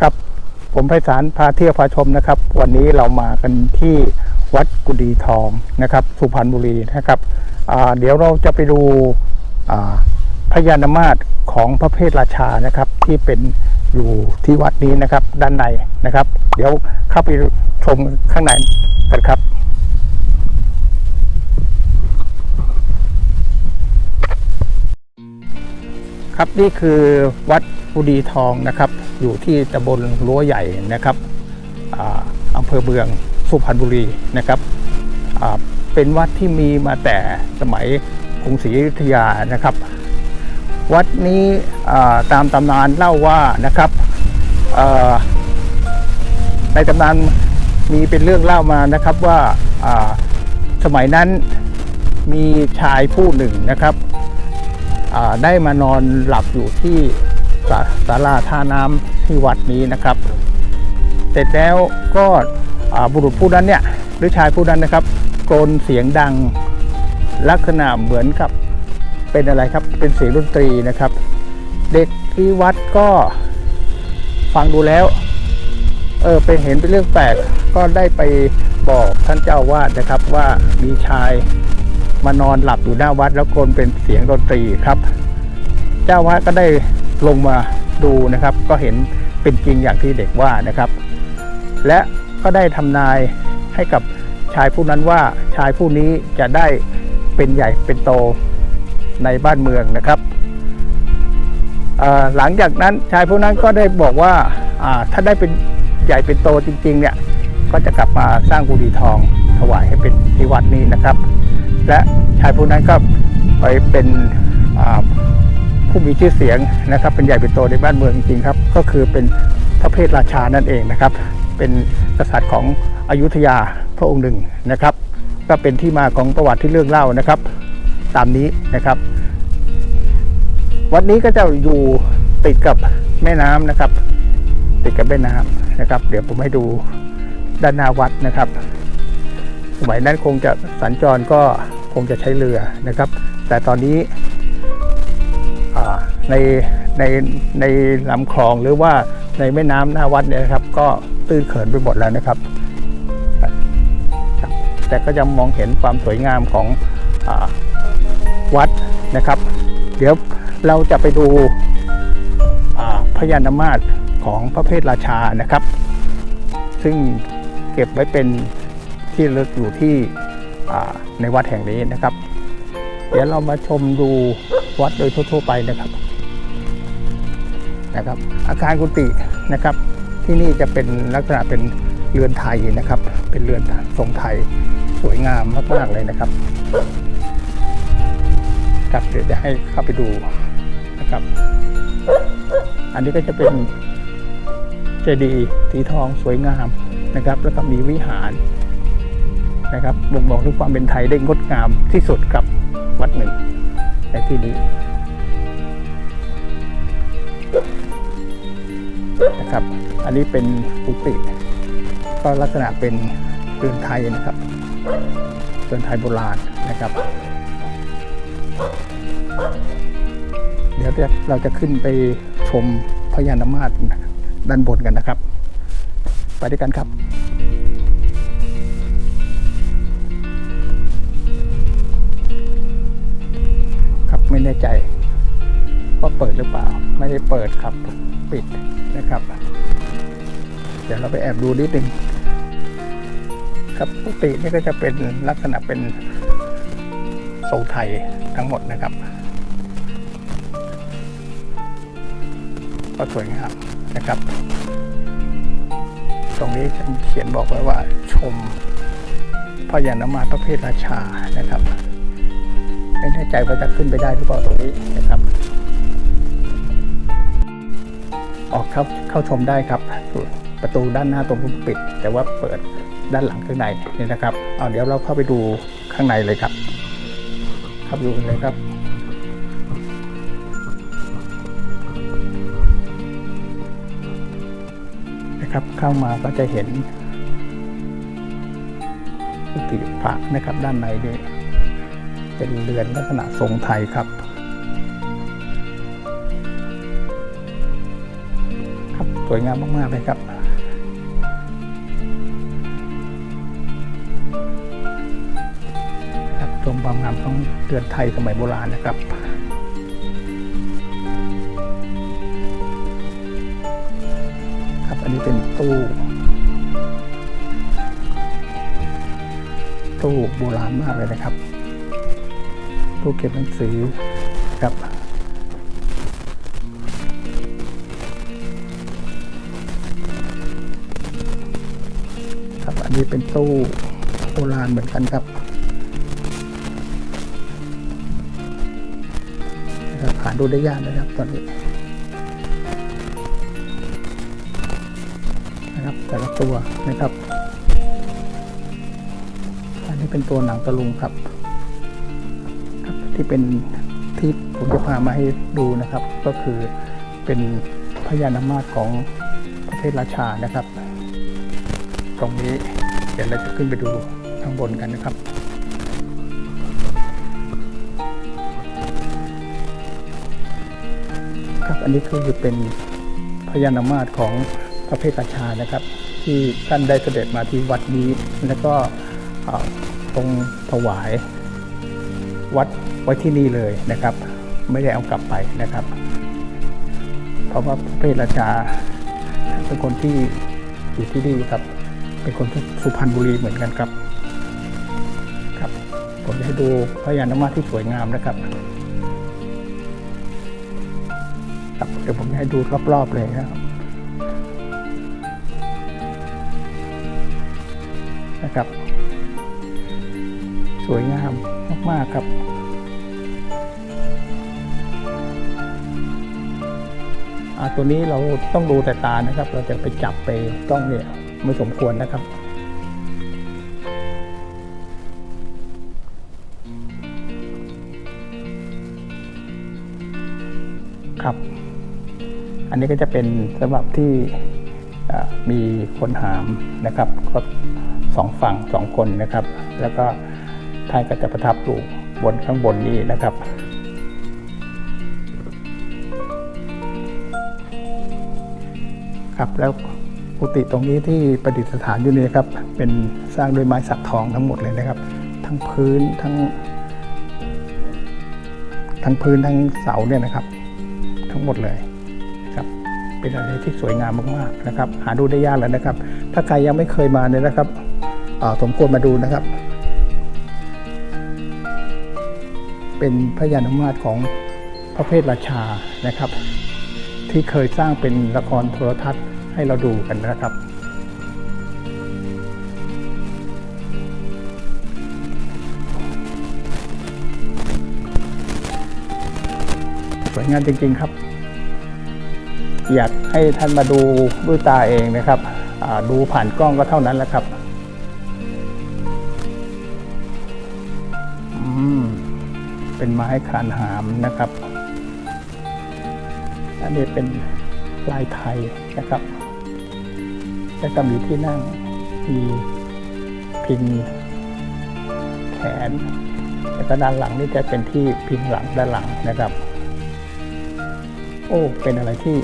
ครับ ผมไพศาลพาเที่ยวพาชมนะครับ วันนี้เรามากันที่วัดกุดีทองนะครับ สุพรรณบุรีนะครับเดี๋ยวเราจะไปดูพญานามาตของพระเพทราชานะครับ ที่เป็นอยู่ที่วัดนี้นะครับ ด้านในนะครับ เดี๋ยวเข้าไปชมข้างในกันครับ ครับนี่คือวัดกุดีทองนะครับ อยู่ที่ตำบลรั้วใหญ่นะครับอำเภอเมืองสุพรรณบุรีนะครับเป็นวัดที่มีมาแต่สมัยกรุงศรีอยุธยานะครับ วัดนี้ตามตำนานเล่าว่านะครับในตำนานมีเป็นเรื่องเล่ามานะครับว่าสมัยนั้นมีชายผู้หนึ่งนะครับ ได้มานอนหลับอยู่ที่ศาาลาท่าน้ำที่วัดนี้นะครับ เสร็จแล้วก็บุรุษผู้นั้นเนี่ยหรือชายผู้นั้นนะครับโกนเสียงดังลักษณะเหมือนกับเป็นอะไรครับเป็นเสียงดนตรีนะครับ เด็กที่วัดก็ฟังดูแล้วเออเป็นเห็นเป็นเรื่องแปลกก็ได้ไปบอกท่านเจ้าวาดนะครับว่ามีชาย มานอนหลับอยู่หน้าวัด แล้วโกนเป็นเสียงดนตรีครับ เจ้าวาดก็ได้ลงมาดูนะครับ ก็เห็นเป็นจริงอย่างที่เด็กว่านะครับ และก็ได้ทำนายให้กับชายผู้นั้นว่าชายผู้นี้จะได้เป็นใหญ่เป็นโตในบ้านเมืองนะครับหลังจากนั้นชายผู้นั้นก็ได้บอกว่าอ่าถ้าได้เป็นใหญ่เป็นโตจริง ๆ เนี่ย ก็จะกลับมาสร้างกุฏิทองถวายให้เป็นที่วัดนี้นะครับ และชายผู้นั้นก็ไปเป็นผู้มีชื่อเสียงนะครับ เป็นใหญ่เป็นโตในบ้านเมืองจริงๆครับ ก็คือเป็นพระเพทราชานั่นเองนะครับ เป็นกษัตริย์ของอยุธยาพระองค์หนึ่งนะครับ ก็เป็นที่มาของประวัติที่เรื่องเล่านะครับ ตามนี้นะครับ วัดนี้ก็จะอยู่ติดกับแม่น้ำนะครับ ติดกับแม่น้ำนะครับ เดี๋ยวผมให้ดูด้านหน้าวัดนะครับ สมัยนั้นคงจะสัญจรก็ คงจะใช้เรือนะครับ แต่ตอนนี้ในในในลำคลองหรือว่าในแม่น้ำหน้าวัดเนี่ยครับ ก็ตื้นเขินไปหมดแล้วนะครับ แต่ก็ยังมองเห็นความสวยงามของอวัดนะครับ เดี๋ยวเราจะไปดูพญานามาตรของพระเพทราชานะครับ ซึ่งเก็บไว้เป็นที่ระลึกอยู่ที่ ในวัดแห่งนี้นะครับ เดี๋ยวเรามาชมดูวัดโดยทั่ว ๆ ไปนะครับนะครับ อาคารกุฏินะครับ ที่นี่จะเป็นลักษณะเป็นเรือนไทยนะครับ เป็นเรือนทรงไทยสวยงามมากๆเลยนะครับครับเดี๋ยวจะให้เข้าไปดูนะครับ อันนี้ก็จะเป็นเจดีย์สีทองสวยงามนะครับ แล้วก็มีวิหาร นะครับบ่งบอกถึงความเป็นไทยได้งดงามที่สุดกับวัดหนึ่งในที่นี้นะครับ อันนี้เป็นกุฏิก็ลักษณะเป็นเรือนไทยนะครับเรือนไทยโบราณนะครับ เดี๋ยวเราจะขึ้นไปชมพญานามาตด้านบนกันนะครับ ไปด้วยกันครับ ไม่แน่ใจว่าเปิดหรือเปล่า ไม่ได้เปิดครับปิดนะครับ เดี๋ยวเราไปแอบดูนิดนึงครับปกตินี่ก็จะเป็นลักษณะเป็นทรงไทยทั้งหมดนะครับ ก็สวยงามนะครับ ตรงนี้จะเขียนบอกไว้ว่าชมพญานามาประเภทราชานะครับ ไม่แน่ใจว่าจะขึ้นไปได้หรือเปล่าตรงนี้นะครับ ออกเข้าเข้าชมได้ครับ ประตูด้านหน้าตรงนู้นปิด แต่ว่าเปิดด้านหลังข้างในนี่นะครับ เอาเดี๋ยวเราเข้าไปดูข้างในเลยครับเข้าไปดูเลยครับนะครับเข้ามาก็จะเห็นกุฏิพระนะครับด้านในนี่ เป็นเรือนลักษณะทรงไทยครับ ครับสวยงามมากๆเลยครับครับชมความงามของเรือนไทยสมัยโบราณนะครับครับอันนี้เป็นตู้ตู้โบราณมากเลยนะครับ ตู้เก็บหนังสือครับ ครับอันนี้เป็นตู้โบราณเหมือนกันครับนะครับหาดูได้ยากนะครับตอนนี้นะครับแต่ละตัวนะครับ อันนี้เป็นตัวหนังตะลุงครับครับ ที่เป็นที่ผมจะพามาให้ดูนะครับ ก็คือเป็นพญานาคมาศของประเทศราชานะครับ ตรงนี้เดี๋ยวเราจะขึ้นไปดูข้างบนกันนะครับครับอันนี้คือเป็นพญานามาศของพระเพทราชานะครับ ที่ท่านได้เสด็จมาที่วัดนี้แล้วก็เอ่อทรงถวาย วัดไว้ที่นี่เลยนะครับ ไม่ได้เอากลับไปนะครับ เพราะว่าพระเพทราชาเป็นคนที่อยู่ที่นี่ครับ เป็นคนสุพรรณบุรีเหมือนกันครับครับ ผมจะให้ดูพระยานมาที่สวยงามนะครับครับเดี๋ยวผมจะให้ดูรอบๆเลยนะครับนะครับ สวยงามมาก ๆ ครับ ตัวนี้เราต้องดูแต่ตานะครับ เราจะไปจับไปต้องเนี่ยไม่สมควรนะครับครับ อันนี้ก็จะเป็นสำหรับที่มีคนหามนะครับก็สองฝั่งสองคนนะครับ แล้วก็ ท่านก็จะประทับอยู่บนข้างบนนี้นะครับ ครับแล้วกุฏิตรงนี้ที่ประดิษฐานอยู่นี่ครับ เป็นสร้างด้วยไม้สักทองทั้งหมดเลยนะครับ ทั้งพื้นทั้ง ทั้งพื้นทั้งเสาเนี่ยนะครับ ทั้งหมดเลยครับ เป็นอะไรที่สวยงามมากๆนะครับ หาดูได้ยากแล้วนะครับ ถ้าใครยังไม่เคยมาเนี่ยนะครับสมควรมาดูนะครับ เป็นพระยานาคมาศของพระเพทราชานะครับ ที่เคยสร้างเป็นละครโทรทัศน์ให้เราดูกันนะครับสวยงามจริงๆครับ อยากให้ท่านมาดูด้วยตาเองนะครับดูผ่านกล้องก็เท่านั้นแหละครับ เป็นไม้คานหามนะครับ อันนี้เป็นลายไทยนะครับแล้วก็มีที่นั่งมีพิงแขนแล้วก็ด้านหลังนี่จะเป็นที่พิงหลังด้านหลังนะครับ โอ้เป็นอะไรที่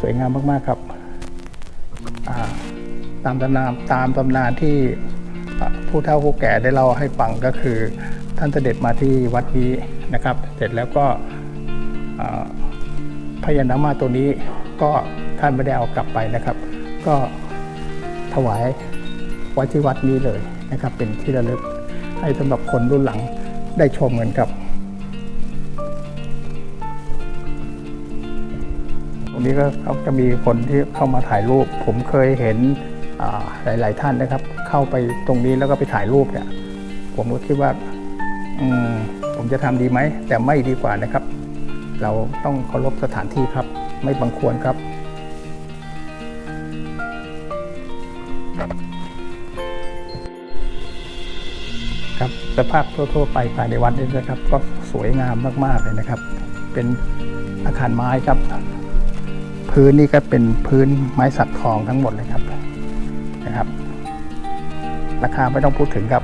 สวยงามมาก ๆ ครับาตามตำนานตามตำนานที่ผู้เฒ่าผู้แก่ได้เล่าให้ฟังก็คือ ท่านเสด็จมาที่วัดนี้นะครับ เสร็จแล้วก็พญานาคมาตัวนี้ก็ท่านไม่ได้เอากลับไปนะครับ ก็ถวายไว้ที่วัดนี้เลยนะครับ เป็นที่ระลึกให้สำหรับคนรุ่นหลังได้ชมกันครับตรงนี้ก็เขาจะมีคนที่เข้ามาถ่ายรูป ผมเคยเห็นอ่าหลาย ๆ ท่านนะครับ เข้าไปตรงนี้แล้วก็ไปถ่ายรูปเนี่ย ผมก็คิดว่า ผมจะทำดีไหม แต่ไม่ดีกว่านะครับ เราต้องเคารพสถานที่ครับ ไม่บังควรครับครับสภาพทั่วๆไปภายในวัดนี้นะครับ ก็สวยงามมากๆเลยนะครับ เป็นอาคารไม้ครับ พื้นนี่ก็เป็นพื้นไม้สักทองทั้งหมดเลยครับนะครับ ราคาไม่ต้องพูดถึงครับ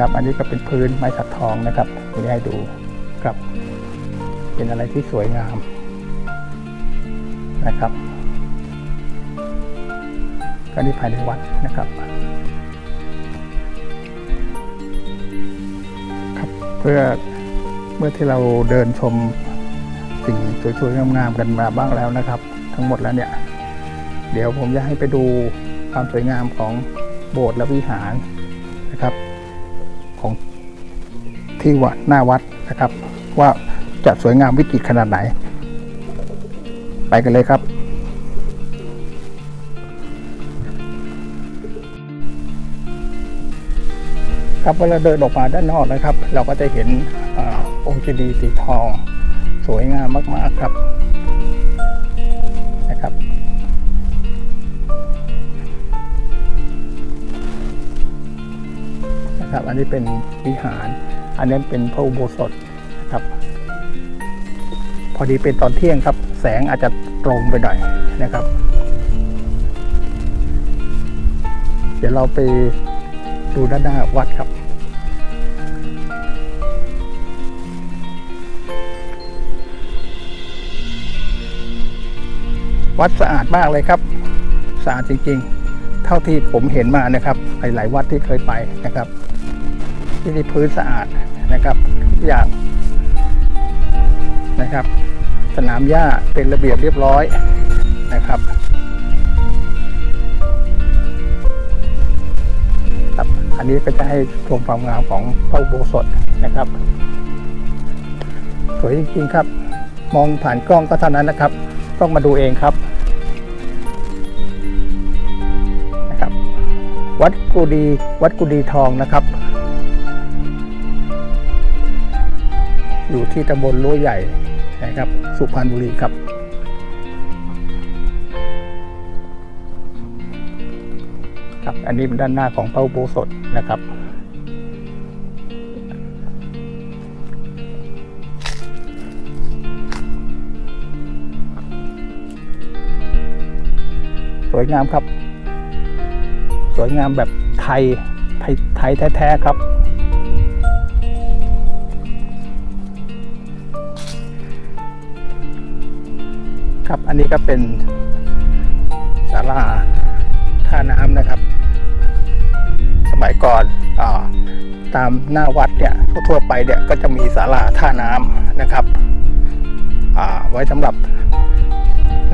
นะครับ อันนี้ก็เป็นพื้นไม้สักทองนะครับผมจะให้ดูครับเเป็นอะไรที่สวยงามนะครับก็นี่ภายในวัดนะครับครับ เพื่อเมื่อที่เราเดินชมสิ่งสวยๆงามๆกันมาบ้างแล้วนะครับ ทั้งหมดแล้วเนี่ย เดี๋ยวผมจะให้ไปดูความสวยงามของโบสถ์และวิหารนะครับ ของที่วัดหน้าวัดนะครับ ว่าจะสวยงามวิจิตรขนาดไหน ไปกันเลยครับครับเวลาเดินออกมาด้านนอกนะครับ เราก็จะเห็นอองค์เจดีย์สีทอง สวยงามมากๆครับ อันนี้เป็นวิหาร อันนั้นเป็นพระอุโบสถครับ พอดีเป็นตอนเที่ยงครับ แสงอาจจะตรงไปหน่อยนะครับ เดี๋ยวเราไปดูด้านหน้าวัดครับวัดสะอาดมากเลยครับ สะอาดจริงๆ เท่าที่ผมเห็นมานะครับ หลายๆวัดที่เคยไปนะครับ ที่นี่พื้นสะอาดนะครับทุกอย่างนะครับ สนามหญ้าเป็นระเบียบเรียบร้อยนะครับครับ อันนี้ก็จะให้ชมความงามของพระอุโบสถนะครับ สวยจริงๆครับ มองผ่านกล้องก็เท่านั้นนะครับ ต้องมาดูเองครับนะครับ วัดกูดีวัดกูดีทองนะครับ อยู่ที่ตำบลรั้วใหญ่นะครับ สุพรรณบุรีครับครับ อันนี้เป็นด้านหน้าของพระอุโบสถนะครับ สวยงามครับ สวยงามแบบไทย ไทยไทยแท้ๆครับ อันนี้ก็เป็นศาลาท่าน้ำนะครับ สมัยก่อนอตามหน้าวัดเนี่ยทั่วไปเนี่ยก็จะมีศาลาท่าน้ำนะครับ ไว้สำหรับ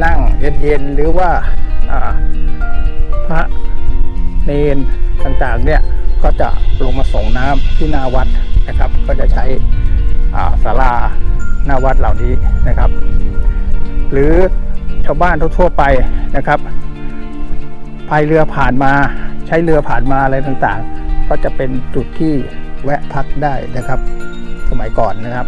นั่งเย็นๆหรือว่าพระเนนต่างๆเนี่ยก็จะลงมาส่งน้ำที่หน้าวัดนะครับ ก็จะใช้ศาลาหน้าวัดเหล่านี้นะครับ หรือชาวบ้านทั่วๆไปนะครับพายเรือผ่านมาใช้เรือผ่านมาอะไรต่างๆ ก็จะเป็นจุดที่แวะพักได้นะครับ สมัยก่อนนะครับ